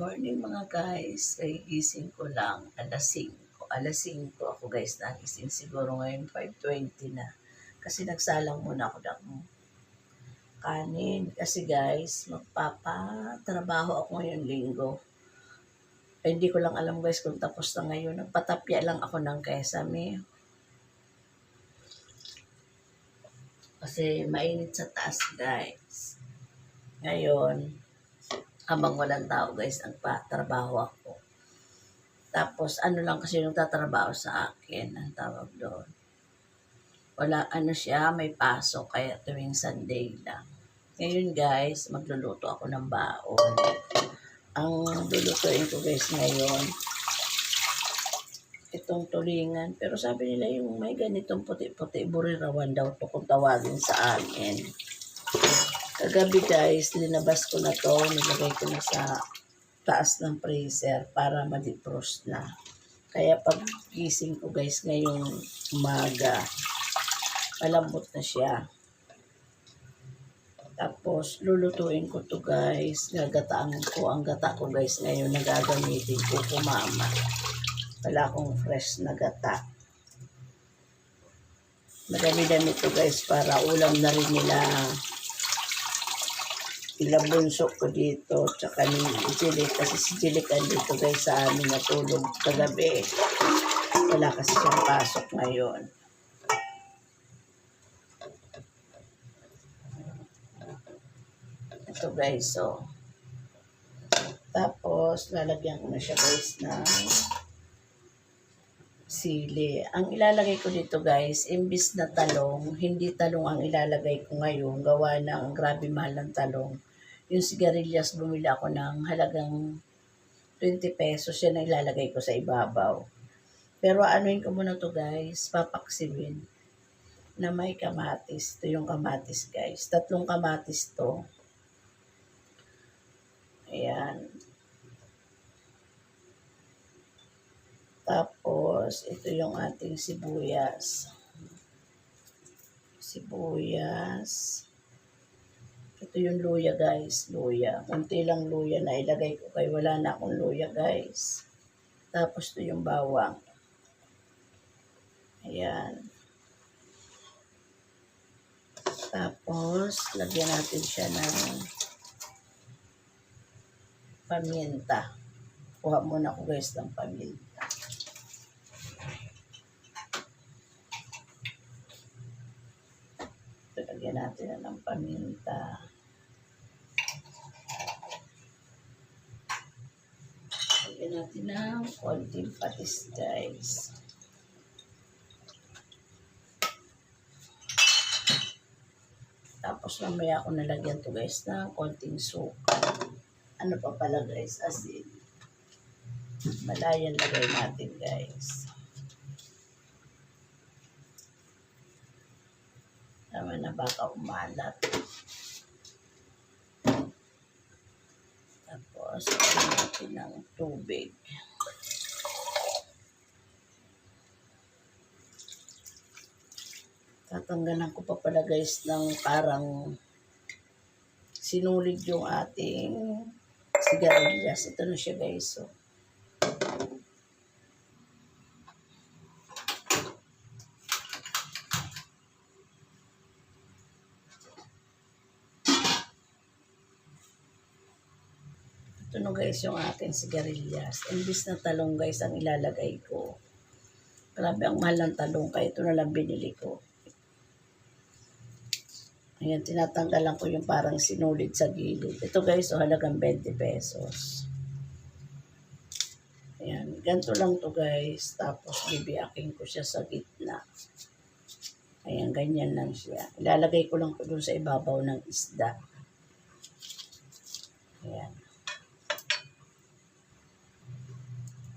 morning mga guys. Ay gising ko lang. Alas 5. Alas 5 ako guys nagising. Siguro ngayon 5.20 na. Kasi nagsalang muna ako ng kanin. Kasi guys, magpapatrabaho ako ngayon linggo. Ay, hindi ko lang alam guys kung tapos na ngayon. Nagpatapya lang ako ng kesame. Kasi mainit sa taas guys. Ngayon, habang walang tao guys, nagpatrabaho ako. Tapos ano lang kasi yung tatrabaho sa akin, ang tawag doon. Wala, ano siya, may pasok, kaya tuwing Sunday lang. Ngayon guys, magluluto ako ng baon. Ang lulutuin ko guys ngayon, itong tulingan. Pero sabi nila yung may ganitong puti-puti, burirawan daw to kung tawagin sa amin. Kagabi guys, linabas ko na to, nilagay ko na sa taas ng freezer para ma-defrost na. Kaya pag gising ko guys ngayong umaga, malambot na siya. Tapos, lulutuin ko to guys. Gagataan ko ang gata ko guys ngayon na gagamitin ko kumama. Wala akong fresh na gata. Madami-dami to guys para ulam na rin nila ilabunso ko dito tsaka ni Jilik kasi si Jilik andito guys sa amin natulog kagabi wala kasi siyang pasok ngayon ito guys so tapos lalagyan ko na siya guys ng sili. Ang ilalagay ko dito guys, imbis na talong, hindi talong ang ilalagay ko ngayon, gawa ng grabe mahal ng talong. Yung sigarilyas, bumili ako ng halagang 20 pesos, yan ang ilalagay ko sa ibabaw. Pero anuin ko muna to guys, papaksiwin na may kamatis. Ito yung kamatis guys. Tatlong kamatis to. Ayan. Tapos, ito yung ating sibuyas. Sibuyas. Ito yung luya, guys. Luya. Kunti lang luya na ilagay ko kay wala na akong luya, guys. Tapos, ito yung bawang. Ayan. Tapos, lagyan natin siya ng paminta. Kuha muna ko guys ng paminta. Lagyan natin na ng paminta. Lagyan natin ng konting patis guys. Tapos mamaya ako nalagyan to guys ng konting suka. Ano pa pala guys? Asin. Malayan lagay natin guys. Tama na baka umalat. Tapos, natin ng tubig. Tatanggalan ko pa pala guys ng parang sinulid yung ating sigarilyas. Ito na siya guys. So, ito na guys yung ating sigarilyas. Imbis na talong guys ang ilalagay ko. Grabe ang mahal ng talong kaya ito na lang binili ko. Ayan, tinatanggalan ko yung parang sinulid sa gilid. Ito guys, oh, halagang 20 pesos. Ayan, ganito lang to guys. Tapos bibiyakin ko siya sa gitna. Ayan, ganyan lang siya. Ilalagay ko lang ko dun sa ibabaw ng isda. Ayan.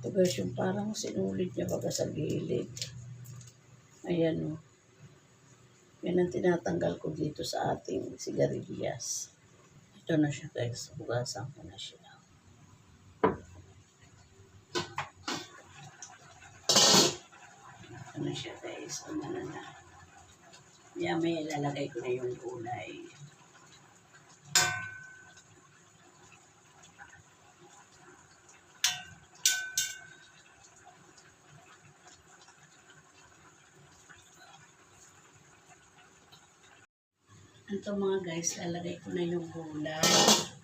Guys, yung parang sinulid niya baga sa gilid. Ayan o. Yan ang tinatanggal ko dito sa ating sigarilyas. Ito na siya guys. Bugasan ko na siya. Ito na siya guys. Ano na na. Yan may ilalagay ko na yung gulay. Ito mga guys, lalagay ko na yung gulay.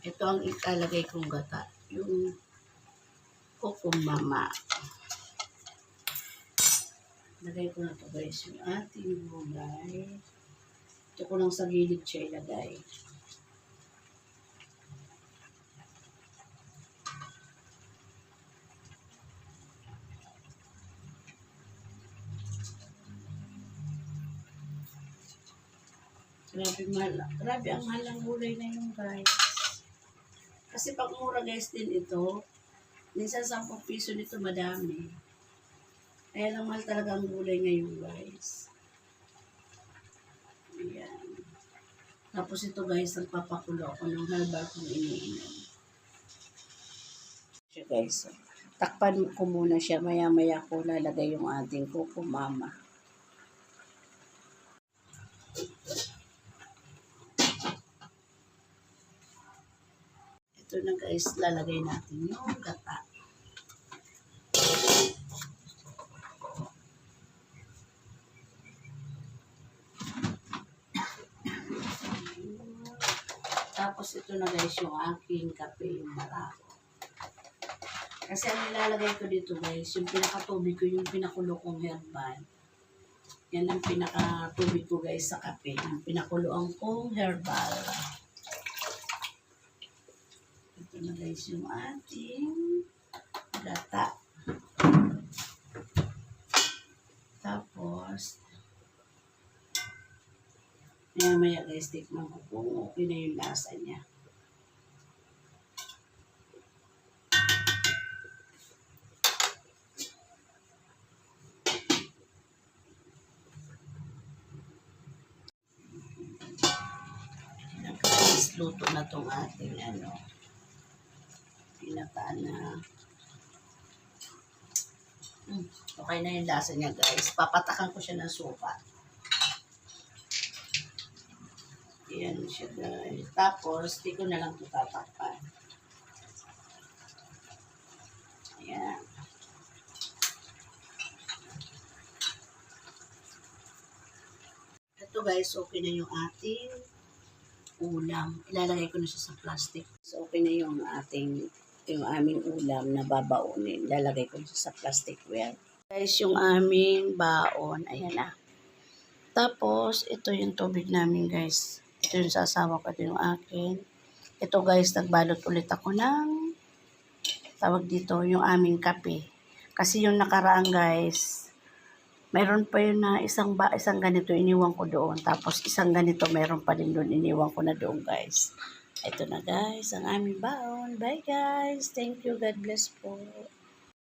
Ito ang ilalagay kong gata. Yung kukumama. Lagay ko na to guys yung ating gulay. Ito ko lang sa gilid siya ilagay. Grabe mahal. Grabe ang mahal gulay na yun guys. Kasi pag mura guys din ito, minsan 10 piso nito madami. Kaya lang mahal talaga ang gulay ngayon guys. Ayan. Tapos ito guys, nagpapakulo ako ng herbal kong iniinom. Guys. Takpan ko muna siya. Maya-maya ko lalagay yung ating kukumama. Ito na guys, lalagay natin yung gata. Tapos ito na guys yung aking kape, yung marako. Kasi ang nilalagay ko dito guys, yung pinakatubig ko, yung pinakulo kong herbal. Yan ang pinakatubig ko guys sa kape. Yung pinakuloan kong herbal. Ito na guys yung ating gata. Tapos, maya maya guys, tikman ko kung okay na yung lasa niya. Luto na tong ating ano, pinataan na Hmm, okay na yung lasa niya guys. Papatakan ko siya ng suka. Ayan siya guys. Tapos, di ko na lang ito tatakpan. Ayan. Ito guys, okay na yung ating ulam. Ilalagay ko na siya sa plastic. So, okay na yung ating yung aming ulam na babaunin. Lalagay ko sa plastic ware. Guys, yung aming baon. Ayan na. Tapos, ito yung tubig namin guys. Ito yung sasama ko. Ito yung akin. Ito guys, nagbalot ulit ako ng tawag dito, yung aming kape. Kasi yung nakaraan guys, mayroon pa yun na isang ba isang ganito iniwan ko doon tapos isang ganito mayroon pa din doon iniwan ko na doon guys ito na guys ang aming baon. Bye guys. Thank you. God bless po